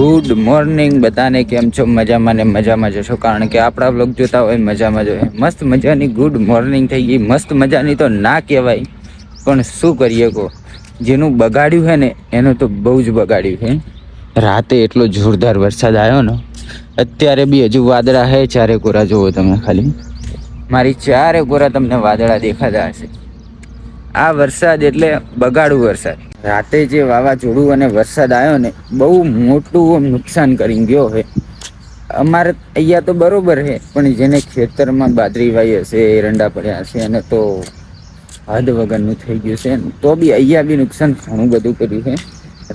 Good morning બધાને કેમ છો? મજામાં ને મજામાં જશો? કારણ કે આપણા બ્લોગ જોતા હોય, મજામાં જોઈએ મસ્ત મજાની ગુડ મોર્નિંગ થઈ ગઈ. મસ્ત મજાની તો ના કહેવાય. પણ શું કરીએ કહો? જેનું બગાડ્યું છે ને, એનું તો બહુ જ બગાડ્યું છે રાતે એટલો જોરદાર વરસાદ આવ્યો ને, અત્યારે બી હજુ વાદળા છે ચારે કોરા જુઓ તમે ખાલી. મારી ચારે કોરા તમને વાદળા દેખાતા હશે. આ વરસાદ એટલે બગાડું વરસાદ. રાતે જે વાવાઝોડું અને વરસાદ આવ્યો ને, બહુ મોટું નુકસાન કરી ગયો છે અમારે અહીંયા તો બરોબર છે પણ જેને ખેતરમાં બાજરી વાઈ હશે, એરંડા પડ્યા હશે અને તો હદ વગરનું થઈ ગયું છે. તો બી અહીંયા બી નુકસાન ઘણું બધું કર્યું છે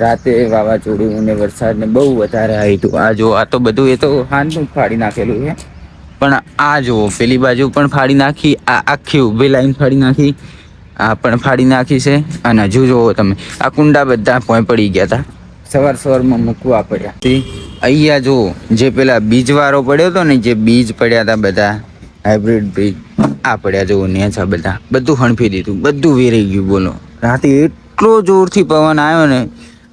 રાતે વાવાઝોડું ને વરસાદ ને બહુ વધારે આવ્યું આ જો, આ તો બધું એ તો હાથનું ફાડી નાખેલું છે પણ આ જુઓ પેલી બાજુ પણ ફાડી નાખી, આ આખી ઊભી લાઈન ફાડી નાખી. આ પણ ફાડી નાખી છે. અને હજુ જુઓ તમે, આ કુંડા બધા પોઈ પડી ગયા હતા સવાર સવારમાં મૂકવા પડ્યા. તે, અહીંયા જુઓ, જે પેલા બીજવાળો પડ્યો હતો ને જે બીજ પડ્યા હતા બધા હાઇબ્રિડ બીજ, આ પડ્યા જુઓ છે બધા. બધું હણફી દીધું, બધું વેરાઈ ગયું, બોલો. રાતે એટલો જોરથી પવન આવ્યો ને,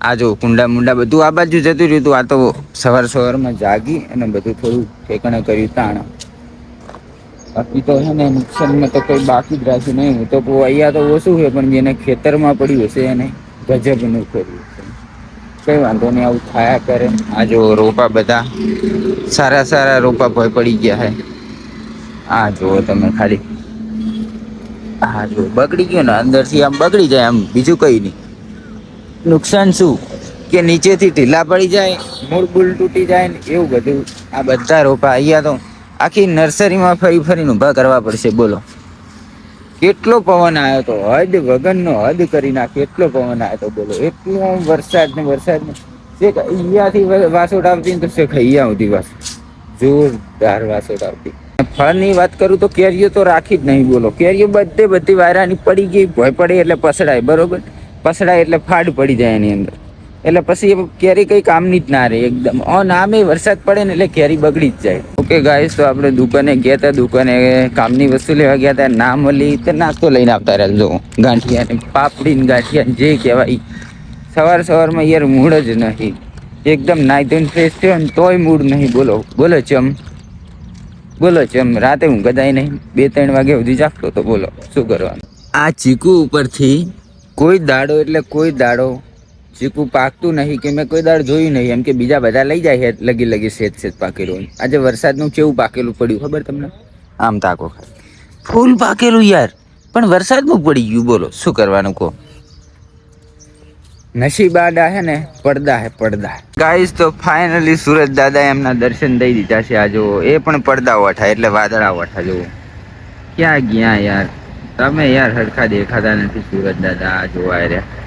આ જો કુંડા મુંડા બધું આ બાજુ જતું રહ્યું હતું આ તો સવાર સવારમાં જાગી અને બધું થોડું ઠેકાણે કર્યું, તાણ. બાકી તો છે ને નુકસાનમાં તો કોઈ બાકી જ રાખ્યું નહીં. હું તો અહીંયા તો ઓછું છે પણ જેને ખેતરમાં પડ્યું હશે એને ગજબનું કર્યું છે. કઈ વાંધો નહીં આવું થયા કરે. આ જો રોપા બધા સારા સારા રોપા ભય પડી ગયા હે. આ જુઓ તમે ખાલી હા જો બગડી ગયો ને અંદરથી આમ બગડી જાય આમ બીજું કઈ નહીં. નુકસાન શું? કે નીચેથી ઢીલા પડી જાય મૂળ બૂળ તૂટી જાય ને એવું બધું. આ બધા રોપા અહીંયા તો આખી નર્સરીમાં ફરી ફરીને ઊભા કરવા પડશે, બોલો. કેટલો પવન આવ્યો તો, હદ વગનનો હદ કરી નાખ્યો, એટલો પવન આવ્યો તો, બોલો. એટલો વરસાદ ને વરસાદ ને. શેખ અહીંયાથી વાસોટ આવતી ને તો શેખ અહીંયા સુધી વાસ. જોરદાર વાસોટ આવતી ફળની વાત કરું તો કેરીઓ તો રાખી જ નહીં, બોલો. કેરીઓ બધે બધી વાયરાની પડી ગઈ, ભય પડે એટલે પસડાય, બરોબર? પસડાય એટલે ફાડ પડી જાય એની અંદર. એટલે પછી એ કેરી કઈ કામની જ ના રહે, એકદમ. ઓન આમે વરસાદ પડે ને એટલે કેરી બગડી જ જાય. ઓકે ગાઈસ તો આપણે દુકાને ગયા હતા દુકાને કામની વસ્તુ લેવા ગયા હતા ના મળી તો નાસ્તો લઈને આવતા રહ્યા, જો. પાપડી ને ગાંઠિયા જે કહેવાય. સવાર સવારમાં યાર મૂડ જ નહીં એકદમ નાઈ ધોઈને ફ્રેશ થયો ને તોય મૂડ નહીં બોલો બોલો ચમ. બોલો ચમ, રાતે હું ગદાય નહીં. બે ત્રણ વાગે સુધી જાગતો તો બોલો, શું કરવાનું? આ ચીકુ ઉપરથી કોઈ દાડો એટલે કોઈ દાડો ચીકુ પાકતું નહીં કે મેં કોઈ દાળ જોયું નહીં. એમ કે બીજા બધા લઈ જાય લગી લગી સેજ સેજ પાકેલું આજે વરસાદનું કેવું પાકેલું પડ્યું ખબર તમને? આમ તાકો ફૂલ પાકેલું યાર. પણ વરસાદનું પડી ગયું બોલો. શું કરવાનું કહો? નસીબાડા હે ને પડદા હે પડદા. ગાઈસ તો ફાઇનલી સુરત દાદા એમના દર્શન દઈ દીધા છે આ જો એ પણ પડદા વઠા એટલે વાદળા વઠા જો ક્યાં ગયા યાર? તમે યાર હરખા દેખાતા નથી સુરત દાદા આ જોવા રહ્યા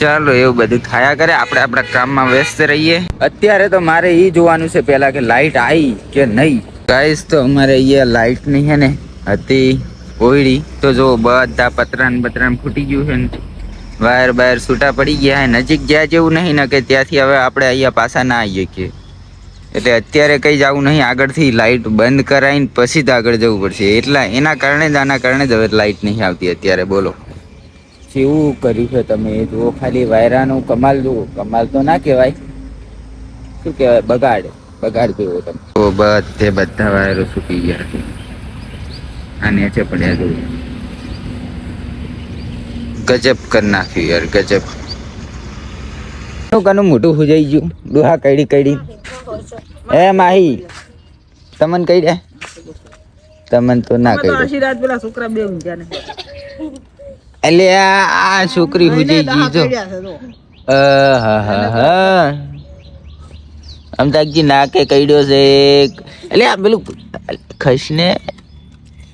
ચાલો એવું બધું થયા કરે. આપણે આપણા કામમાં વ્યસ્ત રહીએ. અત્યારે તો મારે એ જોવાનું છે પહેલાં કે લાઈટ આવી કે નહીં? ગાઈસ તો અમારે અહીંયા લાઈટ નહીં હે ને હતી ઓયડી. તો જો બધા પતરાન બતરાન ફૂટી ગયું છે ને. વાયર બાયર છૂટા પડી ગયા નજીક ગયા જેવું નહીં ને કે ત્યાંથી હવે આપણે અહીંયા પાછા ના આવીએ કે. એટલે અત્યારે કંઈ જવું નહીં. આગળથી લાઇટ બંધ કરાવીને પછી જ આગળ જવું પડશે. એટલા એના કારણે જ, આના કારણે જ હવે લાઇટ નહીં આવતી અત્યારે. બોલો. કેવું કર્યું છે તમે? એ જુઓ ખાલી વાયરાનું કમાલ જુઓ. કમાલ તો ના કહેવાય. શું કહેવાય? બગાડ. બગાડ જુઓ તમે. તો બધે બધા વાયરો સૂકી ગયા છે. આ નીચે પડ્યા જુઓ ગજબ કરી નાખ્યું યાર ગજબ. કનું મોટું સુજાઈ ગયું. ડોહા કઈડી કઈડી એ માહી તમને કઈ દે તમને તો ના કઈ રાત પેલા છોકરા બે ઊંઘ્યા ને. એટલે આ આ છોકરી હુજી જીજો જો આહાહાહા. અમતાજી નાકે કઈડ્યો છે એટલે આ પેલું ખસને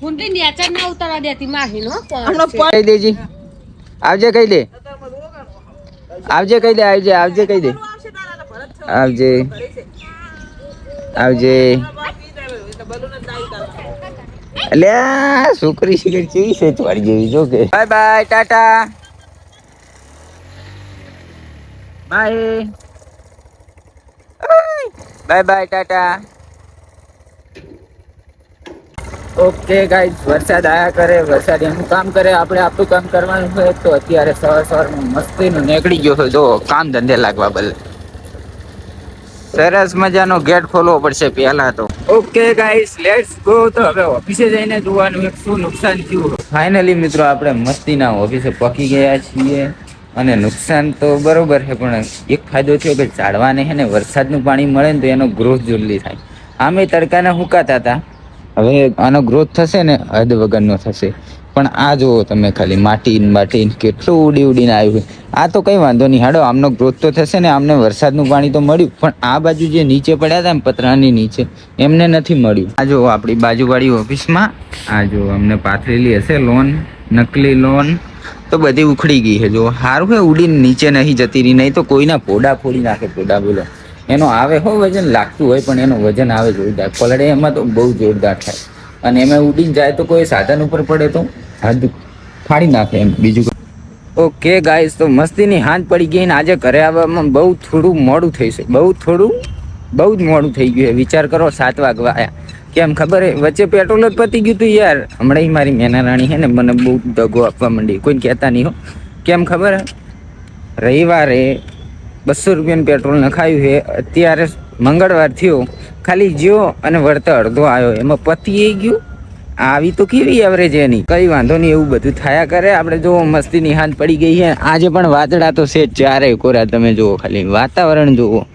કુંડલી નેચર ના ઉતારવા દેતી માહી નો કહી દેજી આવજે કહી દે. આવજે કહી દે આવજે આવજે કહી દે. આવજે. આવજે. એટલે છોકરી શિખર કેવી છે વાળી જેવી જો કે. Bye bye tata. Bye. Bye bye tata. Okay guys વરસાદ આયા કરે વરસાદ એનું કામ કરે આપણે આપણું કામ કરવાનું હોય તો અત્યારે સવાર સવારમાં મસ્તીનું નીકળી ગયો હોય. જો કામ ધંધે લાગવા બદલે. સરસ મજાનો ગેટ ખોલવો પડશે પહેલા તો. ઓકે ગાઈસ લેટ્સ ગો તો હવે ઓફિસે જઈને જોવાનું એક શું નુકસાન થયું. ફાઇનલી મિત્રો આપણે મસ્તીના ઓફિસે પકી ગયા છીએ. અને નુકસાન તો બરોબર છે પણ એક ફાયદો થયો કે ઝાડવાને છે ને વરસાદનું પાણી મળે ને તો એનો ગ્રોથ જલ્દી થાય. આમે તડકાને હુકાતા હતા. હવે આનો ગ્રોથ થશે ને હદ વગરનો થશે. પણ આ જુઓ તમે ખાલી માટી ને માટી ને કેટલું ઉડી ઉડીને આવ્યું આ તો કઈ વાંધો નહીં. હાડો, આમનો ગ્રોથ તો થશે ને આમને વરસાદનું પાણી તો મળ્યું. પણ આ બાજુ જે નીચે પડ્યા હતા ને પતરાની નીચે, એમને નથી મળ્યું. આ જો આપણી બાજુવાળી ઓફિસમાં, આ જો અમને પાથરેલી હશે લોન, નકલી લોન. તો બધી ઉખડી ગઈ છે. જો સારું હે, ઉડીને નીચે નહીં જતી રહી, નહીં તો કોઈના પોડા ફોડી નાખે પોડા બોલો. એનો આવે હો વજન, લાગતું હોય પણ એનું વજન આવે જોરદાર. પલડે એમાં તો બહુ જોરદાર થાય. અને એમાં ઉડીને જાય તો કોઈ સાધન ઉપર પડે તો? હદ ફાડી નાખે એમ બીજું ઓકે ગાઈસ, તો મસ્તીની હાંજ પડી ગઈ ને આજે ઘરે આવવામાં બહુ થોડું મોડું થઈ છે. બહુ થોડું, બહુ જ મોડું થઈ ગયું વિચાર કરો, સાત વાગવા આવ્યા કેમ ખબર હે વચ્ચે પેટ્રોલ જ પતી ગયું તું યાર. હમણાં મારી મેના રાણી છે ને, મને બહુ દગો આપવા માંડી. કોઈ કહેતા નહીં હો. કેમ ખબર રવિવારે બસો રૂપિયાનું પેટ્રોલ નખાયું છે. અત્યારે મંગળવાર થયો. ખાલી જ્યો અને વળતે અડધો આવ્યો એમાં પતી ગયું. આવી તો કેવી એવરેજ એની? કઈ વાંધો નહીં, એવું બધું થયા કરે. આપણે જો મસ્તીની હાથ પડી ગઈ છે. આજે પણ વાદળા તો છે ચારે કોરા, તમે જુઓ ખાલી. વાતાવરણ જુઓ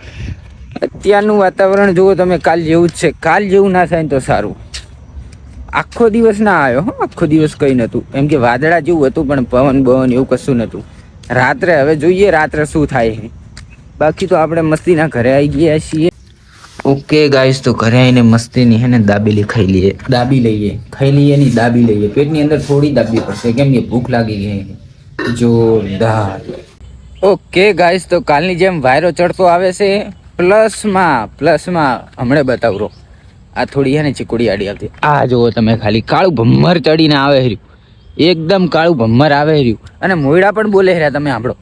અત્યારનું વાતાવરણ જુઓ તમે કાલ જેવું જ છે. કાલ જેવું ના થાય તો સારું. આખો દિવસ ના આવ્યો, હો. આખો દિવસ કંઈ નહોતું. એમ કે વાદળા જેવું હતું, પણ પવન, બવન એવું કશું નહોતું. રાત્રે, હવે જોઈએ રાત્રે શું થાય બાકી તો આપણે મસ્તીના ઘરે આવી ગયા છીએ. ઓકે ગાઈસ તો ઘરે આવીને મસ્તીની હે ને દાબેલી ખાઈ લઈએ. દાબી લઈએ. ખાઈ લઈએ ની દાબી લઈએ. પેટની અંદર થોડી દાબવી પડશે. કેમ કે ભૂખ લાગી ગઈ જોરદાર. ઓકે ગાઈસ તો કાલની જેમ વાયરો ચડતો આવે છે. પ્લસમાં પ્લસમાં હમણે બતાવરો. આ થોડી હે ને ચીકુડી આડી આવતી. આ જુઓ તમે ખાલી કાળું ભમ્મર ચડીને આવે રહ્યું એકદમ કાળું ભમ્મર આવે રહ્યું અને મોયડા પણ બોલે રહ્યા તમે આપણો.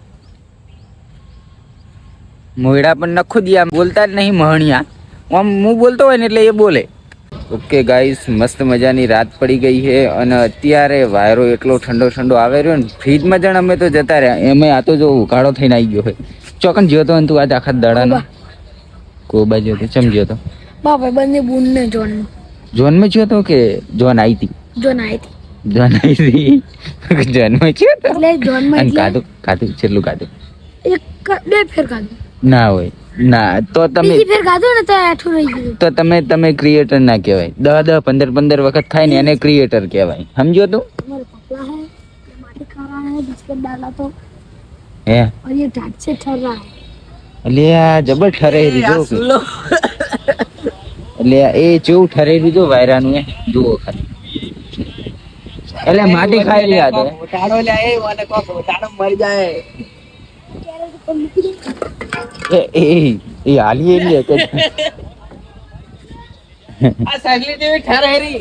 મોયડા પણ નખો દિયા બોલતા જ નહીં મહણિયા. આમ હું બોલતો હોય ને એટલે એ બોલે. ઓકે ગાઈસ મસ્ત મજાની રાત પડી ગઈ છે અને અત્યારે વાયરો એટલો ઠંડો ઠંડો આવે રહ્યો ને ફ્રીજમાં જણ અમે તો જતા રહ્યા. એમ આ તો જો ઉઘાડો થઈને આવી ગયો હોય ચોકન જ્યો તો ને તું આજ આખા દાડાનો? કોબા જ્યો તો ચમ જ્યો તો? બાપા બંને બુનને જોન જોનમાં જ્યો તો કે જોન આવી હતી જોન આવી હતી જોન આવી હતી જોનમાં જ્યો તો? એટલે જોનમાં અને એટલે કાધું કાધું છેલ્લું કાધું એક બે ફેર ખાધું ના હોય ના તો તમે બીજી ફેર ખાધું ને તો આઠું રહી ગયું તો તમે તમે ક્રિએટર ના કહેવાય દસ દસ પંદર પંદર વખત ખાય ને એને ક્રિએટર કહેવાય સમજો તું हमारे पपला है माटी खा रहा है बिस्किट डाला तो હે और ये ढाट से ठर रहा है એટલે આ જબર ઠરેરી જો કે. એટલે આ એ જેવું ઠરેરી જો વાયરાનું એ જુઓ ખાલી એટલે માટી ખાઈ રહ્યા તો એ એ એ હાલી જ. આ સાગલી જેવી ઠરેરી